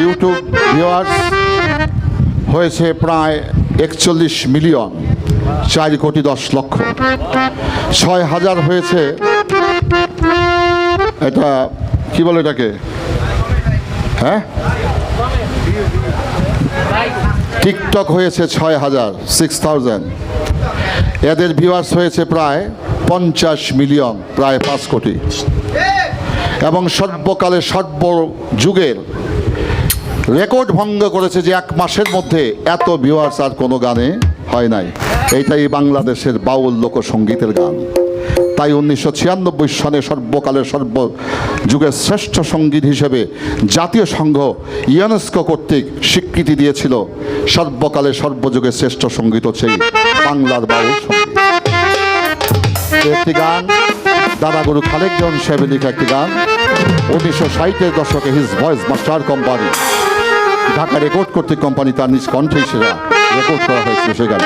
YouTube viewers হয়েছে প্রায় একচল্লিশ মিলিয়ন, চার কোটি দশ লক্ষ। ছয় হাজার হয়েছে এটা, কি বলে এটাকে? হ্যাঁ? টিকটক হয়েছে ছয় হাজার সিক্স থাউজেন্ড এদের ভিউয়ার্স হয়েছে প্রায় পঞ্চাশ মিলিয়ন, প্রায় পাঁচ কোটি। এবং সর্বকালে সর্বযুগের রেকর্ড ভঙ্গ করেছে যে এক মাসের মধ্যে এত ভিউয়ার্স আর কোনো গানে হয় নাই। এইটাই বাংলাদেশের বাউল লোকসঙ্গীতের গান। তাই উনিশশো ছিয়ানব্বই সনে সর্বকালের সর্ব যুগের শ্রেষ্ঠ সংগীত হিসেবে জাতীয় সংঘ ইউনেস্কো কর্তৃক স্বীকৃতি দিয়েছিল। সর্বকালের সর্বযুগের শ্রেষ্ঠ সংগীত হচ্ছে বাংলার বাউল একটি গান, দাদাগুরু খালেক জন সাহেবের একটি গান। উনিশশো ষাটের দশকে his voice master company Dhaka record কর্তৃক কোম্পানি তার নিজ কণ্ঠে সেরা রেকর্ড করা হয়েছিল সে গান।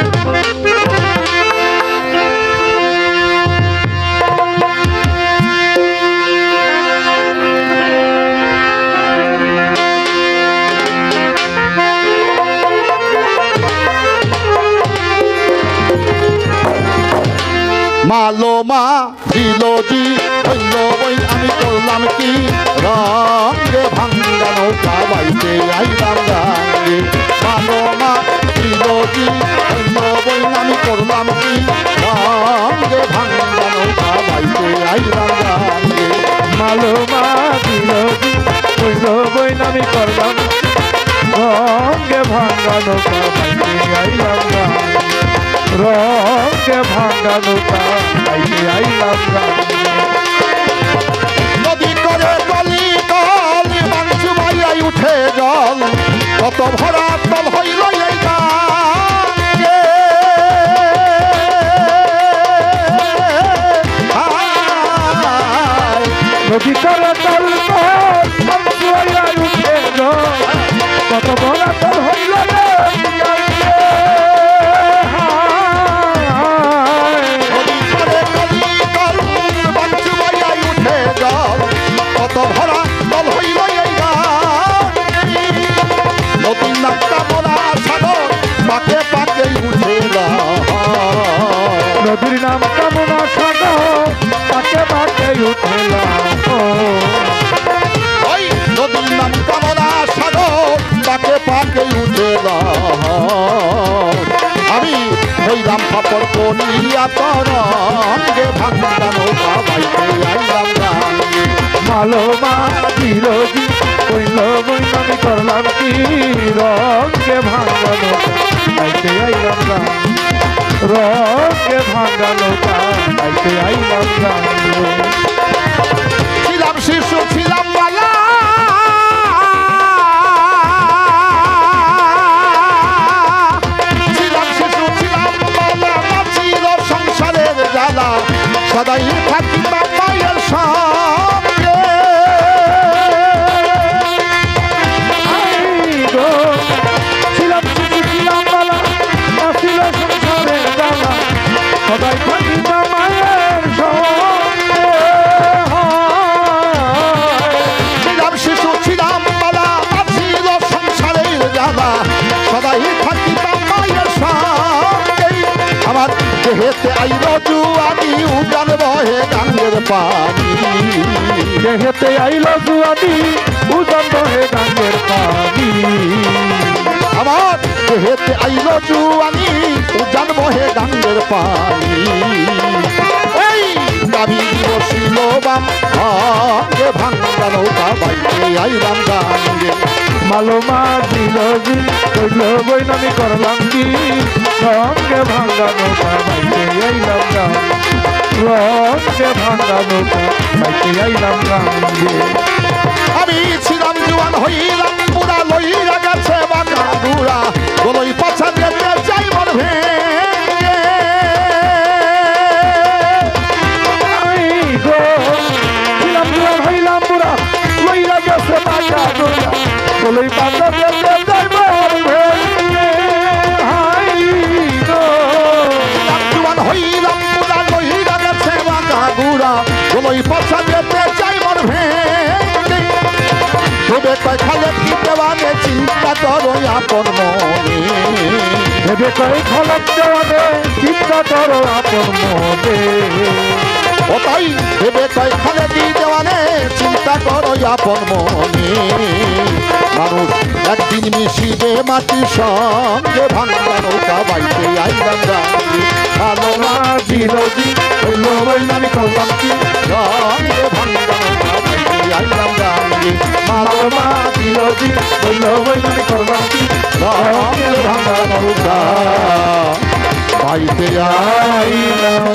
মালো মা, দিল জি, হইল বই বইনামি করলাম। রঙে বাইতে আইলাম রঙে ভাঙ্গা আইলাম নদী করে গলি গলি মাংস মাইয়াই উঠে জল। কত ভরা তল হইল এই নদী করে নদীর নাম কামনা সাগর তাকে বাটে উঠেলাম ওই নদীর নাম কামনা সাগর পাকে পাকে উঠে আমি হইলাম ফাপড় করিয়া তরঙ্গে ভাঙ্গা নৌকা বাইতে আইলাম। ভালো মা দিল সদাই থাকিতাম মায়ের সঙ্গে দেহেতে আইল জুয়ানি উজান বহে গাঙ্গের পানি। দেহেতে আইল জুয়ানি উদন বহে গাঙ্গের পানি। আমার দেহেতে আইল জুয়ানি উজান বহে গাঙ্গের পানি। এই গাভী বসিল বাম ভাঙ্গে ভাঙ্গা নৌকা বাইতে আইলাম গাঙ্গে মালমা দিল জি, কইল বইনামি করলাম কি সঙ্গে ভাঙ্গা ভাঙা নৌকা পাইতে আইলাম রামে আমি ছিলাম জুয়ান হইলাম পুরা লইয়া গেছে বাঁকা যেতে চাই মোর ভেঙে ভেবে কয় খালে চিন্তা করো আপন মনে। ভেবে খলক দেওয়ানে চিন্তা করো আপন মনে। ও তাই ভেবে কয় খালে চিন্তা করো আপন মনে। মানুষ একদিন মিশিবে সঙ্গে ভাঙ্গা নৌকা বাইতে আইলাম দিল দি হইল বৈনামি করলাম কি বাইতে আইলাম রাঙ্গি ভালো মা দিল দি হইল বৈলানি করলাম কি সঙ্গে ভাঙ্গা নৌকা বাইতে আইলাম